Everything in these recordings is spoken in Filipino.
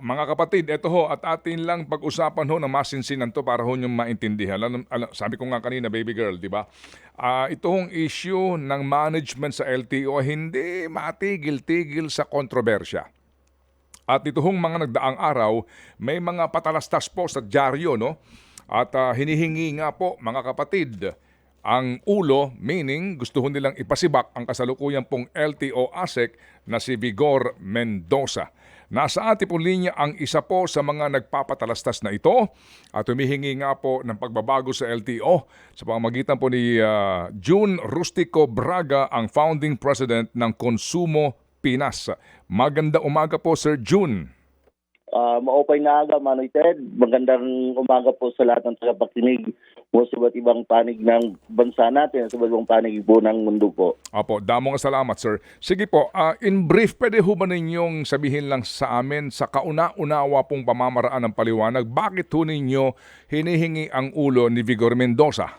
Mga kapatid, ito ho at atin lang pag-usapan ho ng masinsinan to para ho niyong maintindihan. Alam, alam- sabi ko nga kanina, baby girl, di ba? Ah, ito hong issue ng management sa LTO hindi matigil-tigil sa kontrobersya. At ito hong mga nagdaang araw, may mga patalastas po sa dyaryo, no? At ah, hinihingi nga po, mga kapatid, ang ulo, meaning gusto nilang ipasibak ang kasalukuyan pong LTO ASEC na si Vigor Mendoza. Nasa ating pong linya ang isa po sa mga nagpapatalastas na ito at humihingi nga po ng pagbabago sa LTO sa pamamagitan po ni ah, June Rustico Braga, ang founding president ng Konsumo Pinas. Maganda umaga po Sir June. Uh, maupay na aga, Manoy Ted. Magandang umaga po sa lahat ng tagapakinig mo sa iba't ibang panig ng bansa natin, sa iba't ibang panig po ng mundo po. Opo, damong salamat sir. Sige po, ah, in brief, pwede ho ba ninyong sabihin lang sa amin sa kauna-unawa pong pamamaraan ng paliwanag, bakit ho ninyo hinihingi ang ulo ni Vigor Mendoza?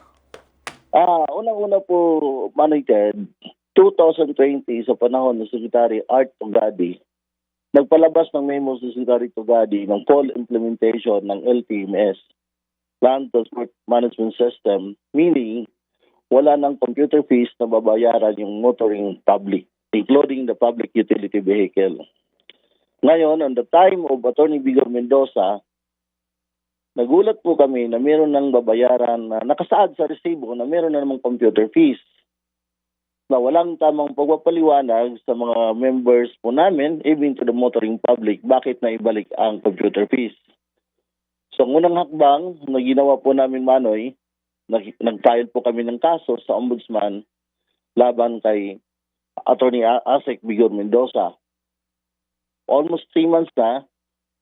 Ah, unang-una po, Manoy Ted, 2020 sa panahon ng Secretary Art Tugadi, nagpalabas ng memo si Secretary Tugadi ng full implementation ng LTMS, Land Transport Management System, meaning wala ng computer fees na babayaran yung motoring public, including the public utility vehicle. Ngayon, on the time of Attorney Vigor Mendoza, nagulat po kami na meron ng babayaran na nakasaad sa resibo na meron na namang computer fees na walang tamang pagpapaliwanag sa mga members po namin, even to the motoring public, bakit na ibalik ang computer fees. So, ang unang hakbang na ginawa po namin, Manoy, nag- nag-file po kami ng kaso sa ombudsman laban kay Attorney Asek Bigor Mendoza. Almost three months na,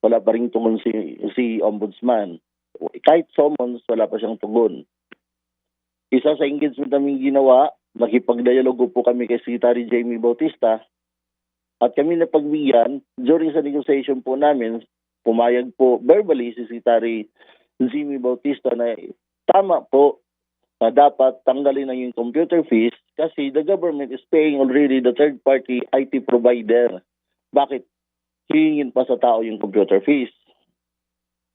wala pa rin tugon si, si ombudsman. Kahit summons, wala pa siyang tugon. Isa sa engagement namin ginawa, nakipagdialogo po kami kay Secretary Jamie Bautista at kami na pagbigyan during sa negotiation po namin, pumayag po verbally si Secretary Jamie Bautista na tama po na dapat tanggalin na yung computer fees kasi the government is paying already the third party IT provider. Bakit hihingin pa sa tao yung computer fees?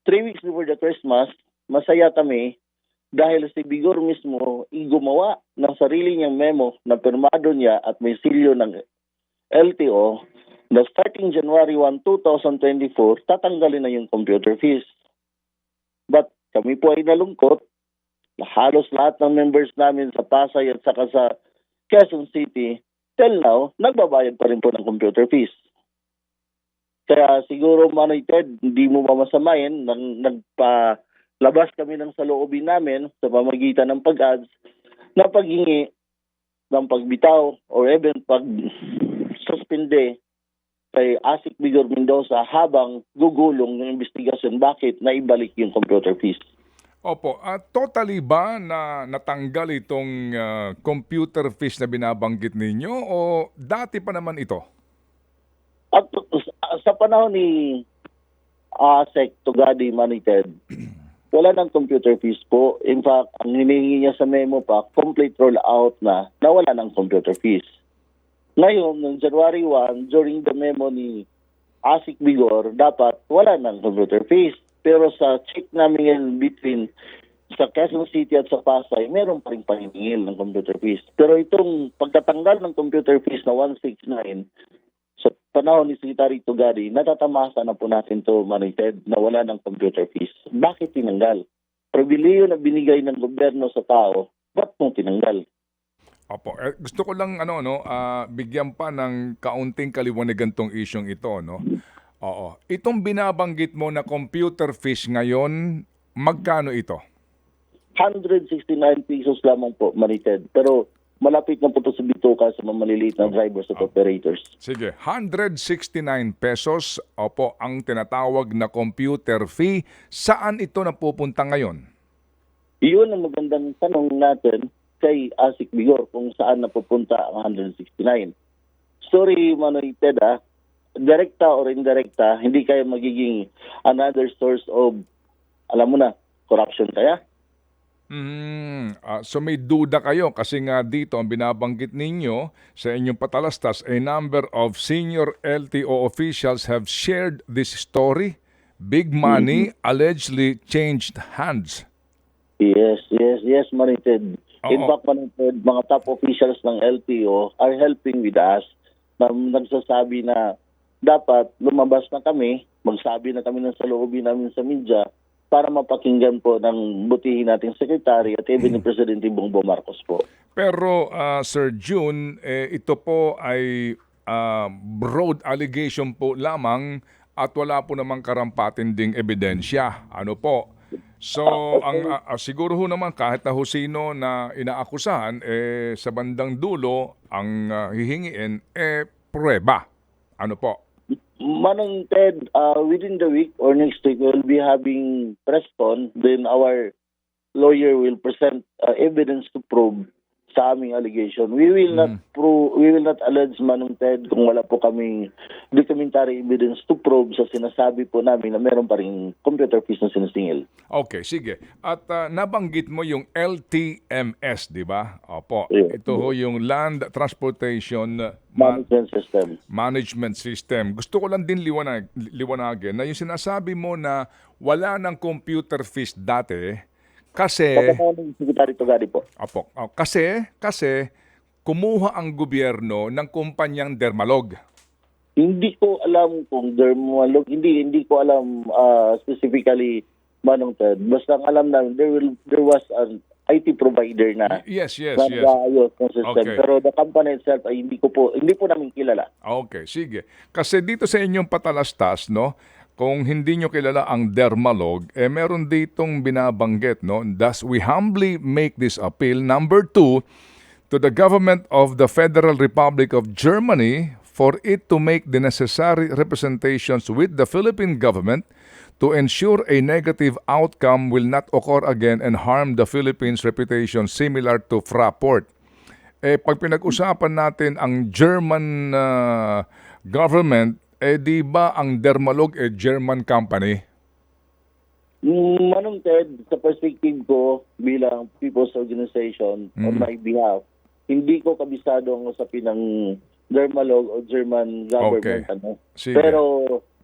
Three weeks before the Christmas, masaya kami dahil si Bigor mismo gumawa ng sarili niyang memo na pirmado niya at may silyo ng LTO na starting January 1, 2024, tatanggalin na yung computer fees. But kami po ay nalungkot na halos lahat ng members namin sa Pasay at saka sa Quezon City, till now, nagbabayad pa rin po ng computer fees. Kaya siguro, Manoy Ted, hindi mo mamasamayin, nang nagpa-labas kami ng saloobin namin sa pamagitan ng pag-ads na paghingi ng pagbitaw or even pag-suspende kay Asik Bigor Mendoza habang gugulong ng investigasyon bakit naibalik yung computer fees. Opo, at totally ba na natanggal itong ah, computer fees na binabanggit ninyo o dati pa naman ito? At uh, sa panahon ni Asek Tugadi Manited, wala ng computer fees po. In fact, ang hinihingi niya sa memo pa, complete rollout na na wala ng computer fees. Ngayon, noong January 1, during the memo ni Asik Bigor, dapat wala ng computer fees. Pero sa check namin yan between sa Quezon City at sa Pasay, meron pa rin paniningil ng computer fees. Pero itong pagtatanggal ng computer fees na 169, sa panahon ni Secretary Tugari, natatamasa na po natin to Manited na wala ng computer fees. Bakit tinanggal? Pribiliyo na binigay ng gobyerno sa tao, ba't mo tinanggal? Opo, eh, gusto ko lang ano no, ah, bigyan pa ng kaunting kaliwanagan tong isyong ito no. Oo. Itong binabanggit mo na computer fees ngayon, magkano ito? 169 pesos lamang po, Manited. Pero malapit na po to sa bituka sa mga maliliit na drivers at operators. Sige, 169 pesos, opo, ang tinatawag na computer fee. Saan ito napupunta ngayon? Iyon ang magandang tanong natin kay Asik Bigor kung saan napupunta ang 169. Sorry, Manoy Ted, ah. direkta or indirekta, hindi kayo magiging another source of, alam mo na, corruption kaya? Mm, ah, so may duda kayo kasi nga dito ang binabanggit ninyo sa inyong patalastas, a number of senior LTO officials have shared this story. Big money allegedly changed hands. Yes, yes, yes, Manited. In fact, Manited, mga top officials ng LTO are helping with us na nagsasabi na dapat lumabas na kami, magsabi na kami ng saloobin namin sa media para mapakinggan po ng butihin nating sekretary at even ni Presidente Bongbong Marcos po. Pero ah, Sir June, eh, ito po ay ah, broad allegation po lamang at wala po namang karampatin ding ebidensya. Ano po? So, ang ah, ah, siguro ho naman kahit na ho sino na inaakusahan, eh, sa bandang dulo, ang ah, hihingiin, eh, prueba. Ano po? Manong Ted, uh, within the week or next week, we'll be having press con. Then our lawyer will present uh, evidence to prove sa aming allegation. We will not prove, we will not allege Manong Ted kung wala po kaming documentary evidence to prove sa sinasabi po namin na meron pa rin computer fees na sinisingil. Okay, sige. At ah, nabanggit mo yung LTMS, di ba? Opo. Yeah. Ito ho yung Land Transportation Ma- Management system. management system. Gusto ko lang din liwanag, liwanagin na yung sinasabi mo na wala ng computer fees dati kasi Secretary Togari po. Apo, oh, kasi kasi kumuha ang gobyerno ng kumpanyang Dermalog. Hindi ko alam kung dermalog, hindi hindi ko alam uh, specifically Manong Ted. Basta alam namin there will there was an IT provider na Yes, yes, na yes. ng system. Okay. Pero the company itself ay hindi ko po hindi po namin kilala. Okay, sige. Kasi dito sa inyong patalastas, no, kung hindi nyo kilala ang Dermalog, eh meron ditong binabanggit, no? Thus, we humbly make this appeal. Number two, to the government of the Federal Republic of Germany for it to make the necessary representations with the Philippine government to ensure a negative outcome will not occur again and harm the Philippines' reputation similar to Fraport. Eh, pag pinag-usapan natin ang German ah, government, eh di ba ang Dermalog eh German company? Mm, Manong Ted, sa perspective ko bilang people's organization on Mm. my behalf, hindi ko kabisado ang usapin ng Dermalog o German government. Okay. Ano. Sige. Pero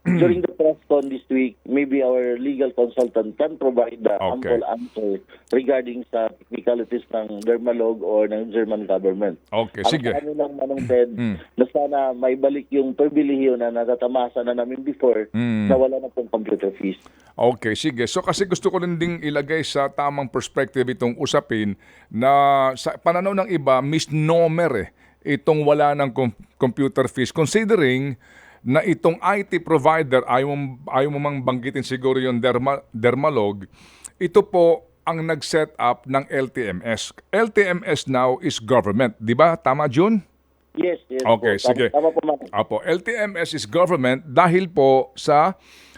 during the press con this week, maybe our legal consultant can provide the Okay. ample answer regarding sa technicalities ng Dermalog or ng German government. Okay, Ang sige. ano lang manong Ted, Mm. na sana may balik yung perbilihiyo na natatamasa na namin before Mm. na wala na pong computer fees. Okay, sige. So kasi gusto ko rin ding ilagay sa tamang perspective itong usapin na sa pananaw ng iba, misnomer eh, itong wala ng com- computer fees. Considering na itong IT provider, ayaw ayaw mo mang banggitin siguro yung derma, Dermalog, ito po ang nag-set up ng LTMS. LTMS now is government. Di ba? Tama, June? Yes, yes. Okay, po. Tama- sige. Tama po, ma'am. Apo, LTMS is government dahil po sa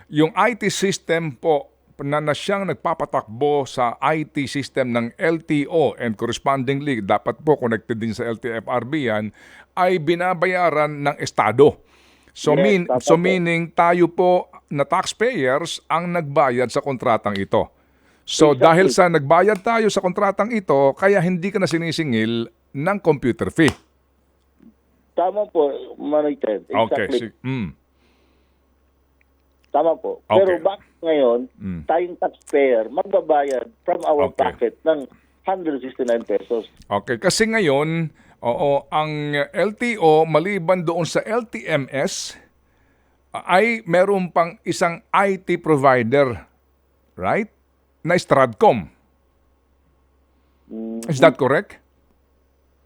yung IT system po na, na siyang nagpapatakbo sa IT system ng LTO and correspondingly dapat po connected din sa LTFRB yan ay binabayaran ng Estado. So, Yes, mean, so meaning tayo po na taxpayers ang nagbayad sa kontratang ito. So Exactly. dahil sa nagbayad tayo sa kontratang ito, kaya hindi ka na sinisingil ng computer fee. Tama po, Manoy Ted. Okay. Exactly. si- mm. Tama po. Okay. Pero bakit ngayon, Mm. tayong taxpayer magbabayad from our Okay. pocket ng 169 pesos? Okay, kasi ngayon, oo, ang LTO maliban doon sa LTMS ay meron pang isang IT provider, right? Na Stradcom. Mm, Is that correct?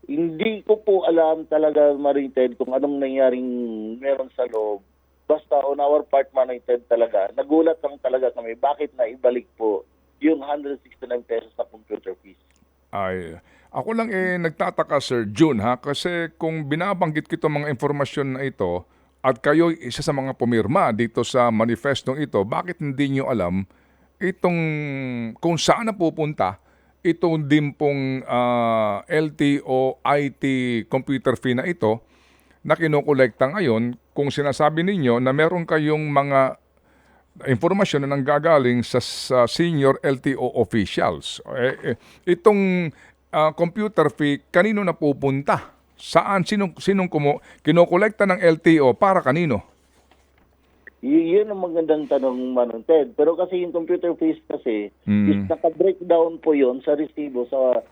Hindi ko po alam talaga, Manoy Ted, kung anong nangyaring meron sa loob. Basta on our part, Manoy Ted, talaga, nagulat lang talaga kami bakit na ibalik po yung 169 pesos na computer fees. Ay, ako lang eh nagtataka Sir June ha kasi kung binabanggit ko mga informasyon na ito at kayo isa sa mga pumirma dito sa manifestong ito, bakit hindi nyo alam itong kung saan na pupunta itong din pong ah, LTO IT computer fee na ito na kinukolekta ngayon kung sinasabi ninyo na meron kayong mga impormasyon na nanggagaling sa, sa senior LTO officials. Eh, eh, itong ah, computer fee, kanino napupunta? Saan? Sinong, sinong kumo, kinokolekta ng LTO para kanino? Y- yun ang magandang tanong, Manong Ted. Pero kasi yung computer fees kasi, Mm. is naka-breakdown po yon sa resibo sa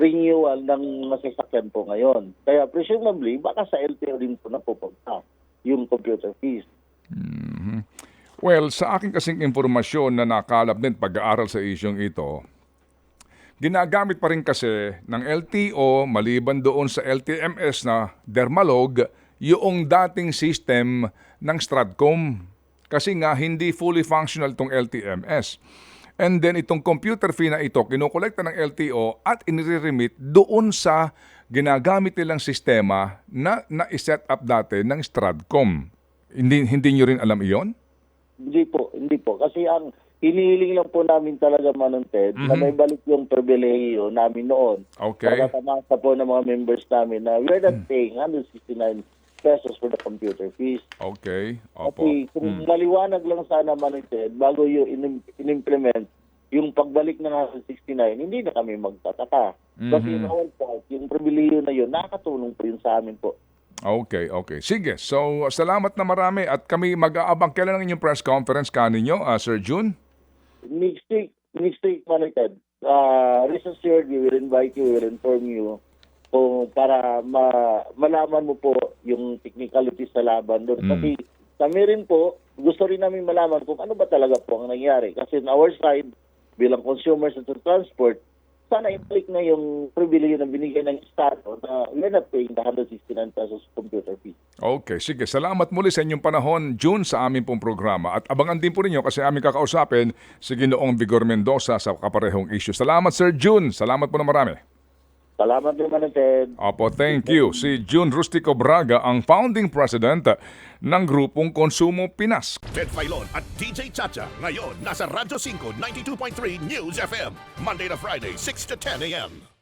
renewal ng masasakyan po ngayon. Kaya presumably, baka sa LTO din po napupunta yung computer fees. Well, sa akin kasing informasyon na nakalap din pag-aaral sa isyong ito, ginagamit pa rin kasi ng LTO maliban doon sa LTMS na Dermalog yung dating system ng Stratcom. Kasi nga hindi fully functional itong LTMS. And then itong computer fee na ito, kinukolekta ng LTO at inire-remit doon sa ginagamit nilang sistema na na-set up dati ng Stratcom. Hindi, hindi nyo rin alam iyon? Hindi po, hindi po. Kasi ang hinihiling lang po namin talaga, Manong Ted, na may balik yung pribilehiyo namin noon. Okay. Para tamasa po ng mga members namin na we're not paying 169 pesos for the computer fees. Okay. Opo. Kasi kung maliwanag lang sana Manong Ted, bago yung in- in-implement yung pagbalik ng 169, hindi na kami magtataka. Kasi Mhm. in all part, yung pribilehiyo na yun, nakatulong po yun sa amin po. Okay, okay. Sige. So, salamat na marami at kami mag-aabang. Kailan ang inyong press conference kaninyo, uh, Sir June? Next week, next week, Manitad, uh, rest assured, we will invite you, we will inform you kung para ma malaman mo po yung technicalities sa laban doon. Mm. Kasi kami rin po, gusto rin namin malaman kung ano ba talaga po ang nangyari. Kasi on our side, bilang consumers at sa transport, sana i-click na yung privilege na binigay ng Estado na we're not paying the 169 pesos computer fee. Okay, sige. Salamat muli sa inyong panahon, June, sa aming pong programa. At abangan din po ninyo kasi aming kakausapin si Ginoong Vigor Mendoza sa kaparehong issue. Salamat, Sir June. Salamat po na marami. Salamat din, Manitad. Opo, thank you. Si June Rustico Braga, ang founding president ng grupong Konsumo Pinas. Ted Filon at DJ Chacha. Ngayon, nasa Radyo 5, 92.3 News FM. Monday to Friday, 6 to 10 a.m.